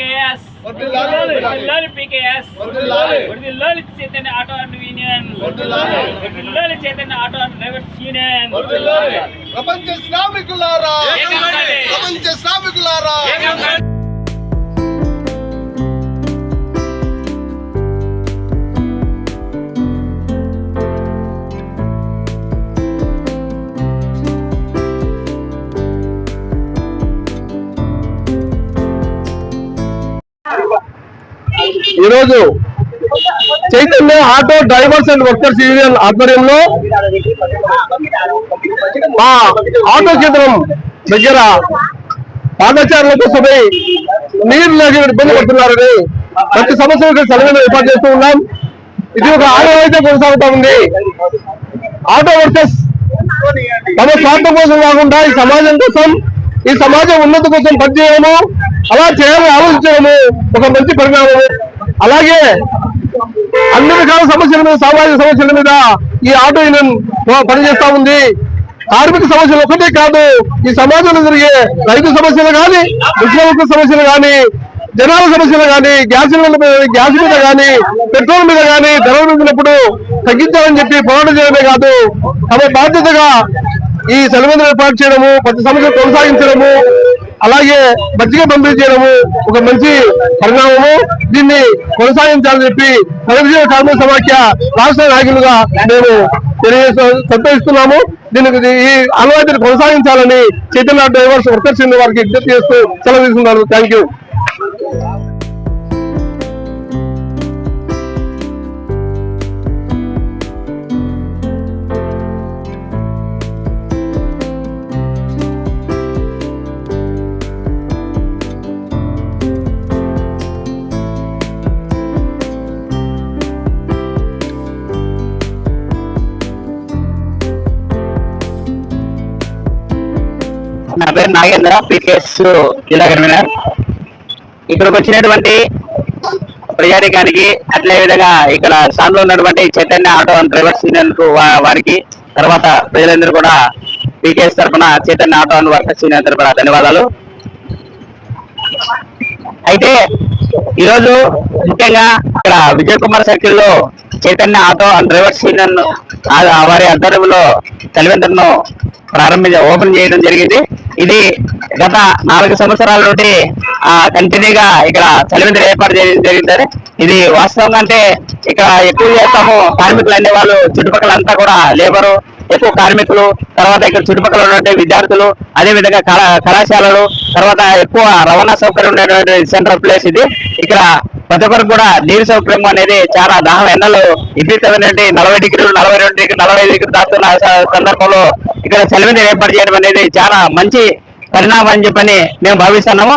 Senior వర్దిల్లాలి PKS వర్దిల్లాలి PKS వర్దిల్లాలి చైతన్య ఆటో అండ్ యూనియన్ వర్దిల్లాలి Chaitanya auto and drivers union ప్రపంచ శ్రామికులారా ఏకమవ్వండి. ప్రపంచ శ్రామికులారా ఈరోజు Chaitanya auto drivers and workers union ఆధ్వర్యంలో మా ఆటో కేంద్రం దగ్గర పాదచారుల కోసమై నీరు లేక ఇబ్బంది పడుతున్నారని ప్రతి సంవత్సరం సెలవులు ఏర్పాటు చేస్తూ ఉన్నాం. ఇది ఒక ఆనవాయితీ కొనసాగుతా ఉంది. ఆటో వర్కర్స్ తమ స్వార్థం కోసం కాకుండా ఈ సమాజం కోసం ఈ సమాజం ఉన్నతి కోసం పనిచేయడము అలా చేయాలని ఆలోచించడము ఒక మంచి పరిణామము. అలాగే అన్ని రకాల సమస్యల మీద సామాజిక సమస్యల మీద ఈ ఆటో యూనియన్ పనిచేస్తా ఉంది. కార్మిక సమస్యలు ఒకటే కాదు ఈ సమాజంలో జరిగే రైతు సమస్యలు కానీ ముస్లింల సమస్యలు కానీ జనాల సమస్యలు కానీ గ్యాస్ గ్యాస్ మీద కానీ పెట్రోల్ మీద కానీ ధరలు పెరిగినప్పుడు తగ్గించాలని చెప్పి పోరాటం చేయడమే కాదు. తమ బాధ్యతగా ఈ సెలవులు ఏర్పాటు చేయడము ప్రతి సమస్యలు కొనసాగించడము అలాగే మజ్జిగ పంపిణీ చేయడము ఒక మంచి పరిణామము. దీన్ని కొనసాగించాలని చెప్పి ప్రగతిశీల కార్మిక సమాఖ్య రాష్ట్ర నాయకులుగా మేము తెలియజేస్తూ సంతోషిస్తున్నాము. దీనికి ఈ అనువాదిని కొనసాగించాలని చైతన్య డ్రైవర్స్ వర్కర్స్ వారికి విజ్ఞప్తి చేస్తూ సెలవు తీసుకున్నారు. థ్యాంక్ నా పేరు నాగేంద్ర పీకేఎస్ జిల్లా కన్వీనర్ ఇక్కడికి వచ్చినటువంటి ప్రజానికానికి అట్లే విధంగా ఇక్కడ స్థానంలో ఉన్నటువంటి Chaitanya auto and drivers union వారికి తర్వాత ప్రజలందరూ కూడా పీకేఎస్ తరఫున Chaitanya auto and workers union తరఫున ధన్యవాదాలు. అయితే ఈరోజు ముఖ్యంగా ఇక్కడ విజయ్ కుమార్ సర్కిల్లో Chaitanya auto and drivers union వారి ఆధ్వర్యంలో తల్లిదండ్రులను ప్రారంభించ ఓపెన్ చేయడం జరిగింది. ఇది గత నాలుగు సంవత్సరాల నుండి కంటిన్యూగా ఇక్కడ చలివేంద్ర ఏర్పాటు చేయడం జరిగింది ఇది వాస్తవంగా అంటే ఇక్కడ ఎక్కువ చేస్తాము కార్మికులు అనే వాళ్ళు చుట్టుపక్కల అంతా కూడా లేబరు ఎక్కువ కార్మికులు తర్వాత ఇక్కడ చుట్టుపక్కల ఉన్నటువంటి విద్యార్థులు అదే విధంగా కళా కళాశాలలు తర్వాత ఎక్కువ రవాణా సౌకర్యం ఉన్నటువంటి సెంట్రల్ ప్లేస్ ఇది. ఇక్కడ ప్రతి ఒక్కరికి కూడా నీరు సౌకర్యం అనేది చాలా దాహం. ఎండలు విపరీతమైనటువంటి నలభై డిగ్రీలు నలభై రెండు డిగ్రీ నలభై డిగ్రీలు దాస్తున్న సందర్భంలో ఇక్కడ సెలవు ఏర్పాటు చేయడం అనేది చాలా మంచి పరిణామం అని చెప్పని మేము భావిస్తున్నాము.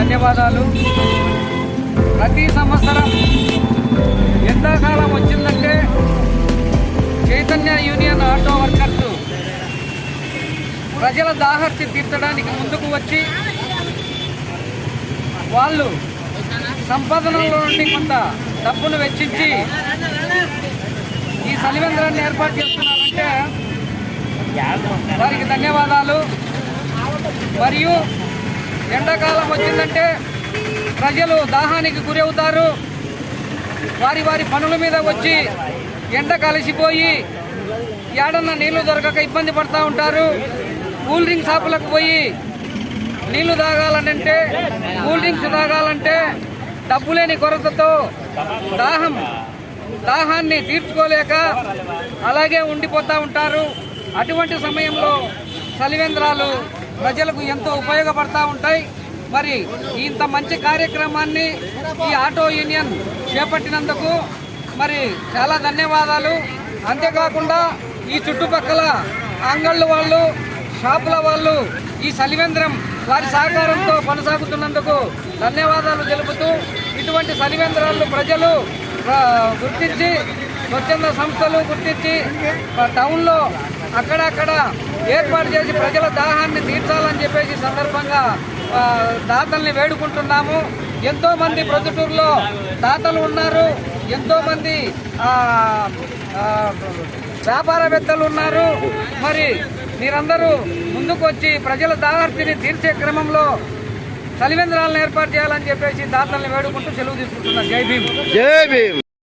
ధన్యవాదాలు. ప్రతి సంవత్సరం ఎండాకాలం వచ్చిందంటే చైతన్య యూనియన్ ఆటో వర్కర్స్ ప్రజల దాహర్తి తీర్చడానికి ముందుకు వచ్చి వాళ్ళు సంపాదనలో నుండి కొంత డబ్బును వెచ్చించి ఈ సలివేంద్రాన్ని ఏర్పాటు చేస్తున్నారంటే వారికి ధన్యవాదాలు. మరియు ఎండాకాలం వచ్చిందంటే ప్రజలు దాహానికి గురి అవుతారు వారి వారి పనుల మీద వచ్చి ఎండ కలిసిపోయి ఏడన్న నీళ్ళు దొరకక ఇబ్బంది పడుతూ ఉంటారు. కూల్ డ్రింక్ షాపులకు పోయి నీళ్ళు తాగాలనంటే కూల్ డ్రింక్స్ తాగాలంటే డబ్బు లేని కొరతతో దాహం దాహాన్ని తీర్చుకోలేక అలాగే ఉండిపోతూ ఉంటారు. అటువంటి సమయంలో చలివేంద్రాలు ప్రజలకు ఎంతో ఉపయోగపడతా ఉంటాయి. మరి ఇంత మంచి కార్యక్రమాన్ని ఈ ఆటో యూనియన్ చేపట్టినందుకు మరి చాలా ధన్యవాదాలు. అంతేకాకుండా ఈ చుట్టుపక్కల అంగళ్ళు వాళ్ళు షాపుల వాళ్ళు ఈ సలివేంద్రం వారి సహకారంతో కొనసాగుతున్నందుకు ధన్యవాదాలు తెలుపుతూ ఇటువంటి సలివేంద్రాలు ప్రజలు గుర్తించి స్వచ్ఛంద సంస్థలు గుర్తించి టౌన్లో అక్కడక్కడ ఏర్పాటు చేసి ప్రజల దాహాన్ని అని చెప్పేసి సందర్భంగా దాతల్ని వేడుకుంటున్నాము. ఎంతోమంది ప్రొద్దుటూరులో దాతలు ఉన్నారు. ఎంతోమంది వ్యాపారవేత్తలు ఉన్నారు. మరి మీరందరూ ముందుకు వచ్చి ప్రజల దాహార్తిని తీర్చే క్రమంలో చలివేంద్రాలను ఏర్పాటు చేయాలని చెప్పేసి దాతల్ని వేడుకుంటూ సెలవు తీసుకుంటున్నాను జై భీమ్. జై భీమ్.